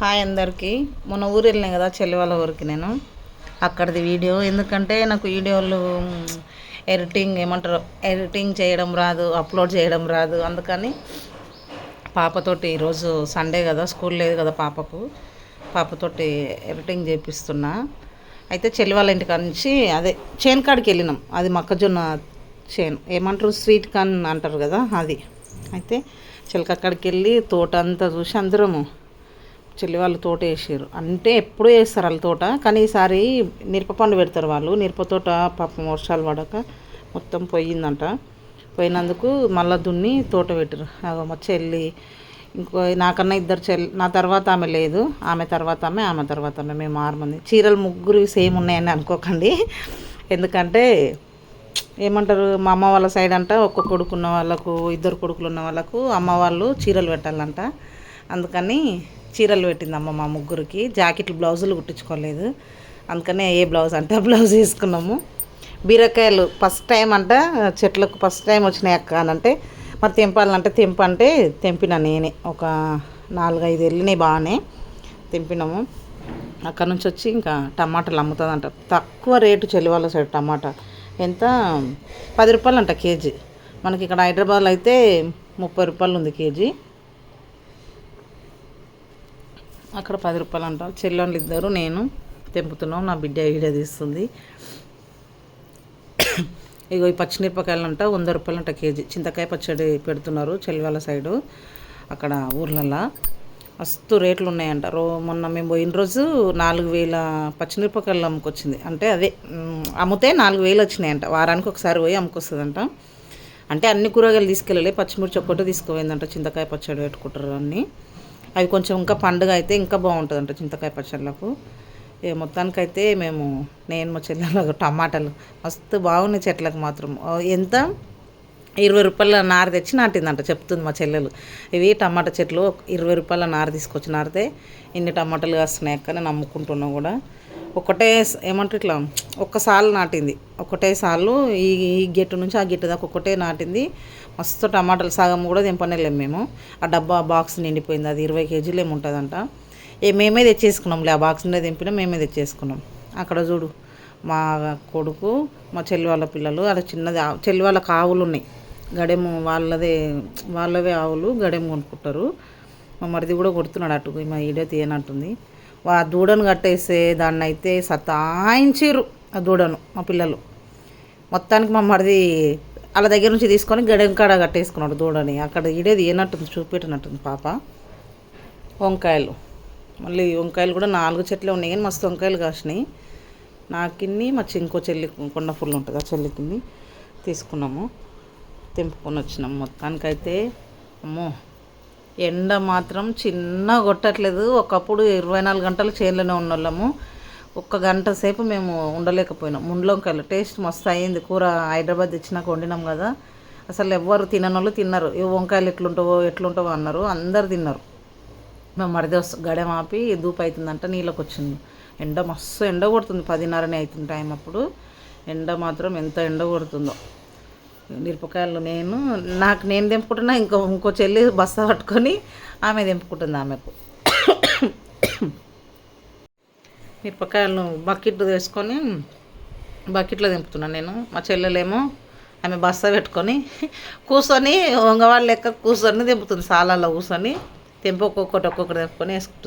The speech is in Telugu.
హాయ్ అందరికీ. మొన్న ఊరు వెళ్ళినాయి కదా చెల్లి వాళ్ళ ఊరికి నేను. అక్కడిది వీడియో. ఎందుకంటే నాకు వీడియోలు ఎడిటింగ్ ఏమంటారు ఎడిటింగ్ చేయడం రాదు అప్లోడ్ చేయడం రాదు. అందుకని పాపతోటి ఈరోజు సండే కదా స్కూల్ లేదు కదా పాపకు. పాపతోటి ఎడిటింగ్ చేపిస్తున్నా. అయితే చెల్లి వాళ్ళ ఇంటికాడ నుంచి అదే చేను కాడికి వెళ్ళినాం. అది మొక్కజొన్న చేను. ఏమంటారు స్వీట్ కార్న్ అంటారు కదా అది. అయితే చిలక అక్కడికి వెళ్ళి తోట అంతా చూసి అందరము చెల్లి వాళ్ళు తోట వేసారు అంటే ఎప్పుడూ వేస్తారు వాళ్ళ తోట కానీ ఈసారి మిరప పండు పెడతారు వాళ్ళు. మిరప తోట పాపం వర్షాలు పడక మొత్తం పోయిందంట. పోయినందుకు మళ్ళీ దున్ని తోట పెట్టారు మా చెల్లి ఇంకో నాకన్నా ఇద్దరు చెల్లి నా తర్వాత ఆమె లేదు. ఆమె తర్వాత ఆమె ఆమె తర్వాత ఆమె. మేము ఆరు మంది. చీరలు ముగ్గురు సేమ్ ఉన్నాయని అనుకోకండి. ఎందుకంటే ఏమంటారు మా అమ్మ వాళ్ళ సైడ్ అంట ఒక్క కొడుకున్న వాళ్ళకు ఇద్దరు కొడుకులు ఉన్న వాళ్ళకు అమ్మ వాళ్ళు చీరలు పెట్టాలంట. అందుకని చీరలు పెట్టింది అమ్మ మా ముగ్గురికి. జాకెట్లు బ్లౌజులు కుట్టించుకోలేదు. అందుకనే ఏ బ్లౌజ్ అంటే బ్లౌజ్ వేసుకున్నాము. బీరకాయలు ఫస్ట్ టైం అంట చెట్లకు ఫస్ట్ టైం వచ్చినాయి అక్క అని అంటే మరి తెంపాలంటే తెంపంటే తెంపిన నేనే. ఒక నాలుగైదు వెళ్ళినాయి బాగానే తెంపినాము. అక్కడ నుంచి వచ్చి ఇంకా టమాటాలు అమ్ముతుందంట. తక్కువ రేటు చెల్లివాళ్ళ సైడ్ టమాటా. ఎంత? పది రూపాయలు అంట కేజీ. మనకి ఇక్కడ హైదరాబాద్లో అయితే ముప్పై రూపాయలు ఉంది కేజీ. అక్కడ పది రూపాయలు అంటారు. చెల్లెళ్ళు ఇద్దరు నేను తెంపుతున్నాం. నా బిడ్డ వీడియో తీస్తుంది. ఇగో ఈ పచ్చిమిరపకాయలు అంట వంద రూపాయలు అంట కేజీ. చింతకాయ పచ్చడి పెడుతున్నారు చెల్వాల సైడు అక్కడ ఊర్లల్లో. మస్తు రేట్లు ఉన్నాయంట. రో మొన్న మేము పోయిన రోజు నాలుగు వేల పచ్చిమిరపకాయలు అమ్ముకొచ్చింది. అంటే అదే అమ్మితే నాలుగు వేలు వచ్చినాయంట. వారానికి ఒకసారి పోయి అమ్ముకొస్తుందంట. అంటే అన్ని కూరగాయలు తీసుకెళ్ళలే పచ్చిమిర్చి ఒక్కటే తీసుకుపోయిందంట చింతకాయ పచ్చడి పెట్టుకుంటారు అన్నీ. అవి కొంచెం ఇంకా పండుగ అయితే ఇంకా బాగుంటుంది అంట చింతకాయ పచ్చళ్ళకు. మొత్తానికైతే మేము నేను మా చెల్లెలకు టమాటాలు మస్తు బాగున్నాయి చెట్లకు మాత్రం. ఎంత? ఇరవై రూపాయల నార తెచ్చి నాటిందంట చెప్తుంది మా చెల్లెలు. ఇవి టమాటా చెట్లు ఇరవై రూపాయల నార తీసుకొచ్చి నారితే ఇన్ని టమాటాలు వస్తున్నాయి అక్క నమ్ముకుంటున్నాం కూడా. ఒకటే ఏమంటారు ఇట్లా ఒక్కసార్లు నాటింది. ఒకటే సార్లు ఈ ఈ గెట్టు నుంచి ఆ గెట్టు దాకా ఒకటే నాటింది. మస్తు టమాటాలు సగం కూడా తెంపనేలేము మేము. ఆ డబ్బా బాక్స్ నిండిపోయింది అది ఇరవై కేజీలు ఏముంటుందంట ఏ మేమే తెచ్చేసుకున్నాంలే ఆ బాక్స్ నిండా తెంపినా మేమే తెచ్చేసుకున్నాం. అక్కడ చూడు మా కొడుకు మా చెల్లి వాళ్ళ పిల్లలు అక్కడ చిన్నది చెల్లి వాళ్ళ కావులు ఉన్నాయి గడెము వాళ్ళదే వాళ్ళవే ఆవులు గడెము కొనుక్కుంటారు. మా మరిది కూడా కొడుతున్నాడు అటు మా ఈడే తీయనట్టుంది ఆ దూడను కట్టేస్తే దాన్ని అయితే సతాయించారు ఆ దూడను మా పిల్లలు. మొత్తానికి మా మరిది వాళ్ళ దగ్గర నుంచి తీసుకొని గడెం కాడ కట్టేసుకున్నాడు దూడని. అక్కడ ఈడే ఏనట్టుంది చూపెట్టినట్టుంది పాప. వంకాయలు. మళ్ళీ వంకాయలు కూడా నాలుగు చెట్లే ఉన్నాయి కానీ మస్తు వంకాయలు కాసినాయి. నాకిన్ని మా ఇంకో చెల్లి కొండ ఫుల్ ఉంటుంది ఆ చెల్లికిన్ని తీసుకున్నాము. తెంపుకొని వచ్చినాం మొత్తానికైతే అమ్మో ఎండ మాత్రం చిన్న కొట్టట్లేదు ఒకప్పుడు ఇరవై నాలుగు గంటలు చేనులోనే ఉన్నోళ్ళము. ఒక్క గంట సేపు మేము ఉండలేకపోయినాం. ముండ్లొంకాయలు టేస్ట్ మస్తు అయింది కూర హైదరాబాద్ తెచ్చినాక వండినాం కదా. అసలు ఎవ్వరు తిననోళ్ళు తిన్నారు. ఈ వంకాయలు ఎట్లుంటావో ఎట్లుంటావో అన్నారు. అందరు తిన్నారు. మేము మరిది గడెం ఆపి దూపు అవుతుందంట నీళ్ళకి వచ్చింది ఎండ మస్తు ఎండ కొడుతుంది. పదిన్నరనే అవుతుంది టైం అప్పుడు. ఎండ మాత్రం ఎంత ఎండ కొడుతుందో. మిరపకాయలు నేను నాకు నేను తెంపుకుంటున్నా ఇంకో ఇంకో చెల్లి బస్తా పట్టుకొని ఆమె తెంపుకుంటుంది ఆమెకు. మిరపకాయలు బకెట్ వేసుకొని బకెట్లో దింపుతున్నాను నేను. మా చెల్లెలేమో ఆమె బస్తా పెట్టుకొని కూర్చొని వంగవాళ్ళ లెక్క కూర్చొని దింపుతుంది సాలాల్లో కూర్చొని తెంపు ఒక్కొక్కటి ఒక్కొక్కటి తెంపుకొని వేసుకుంటుంది.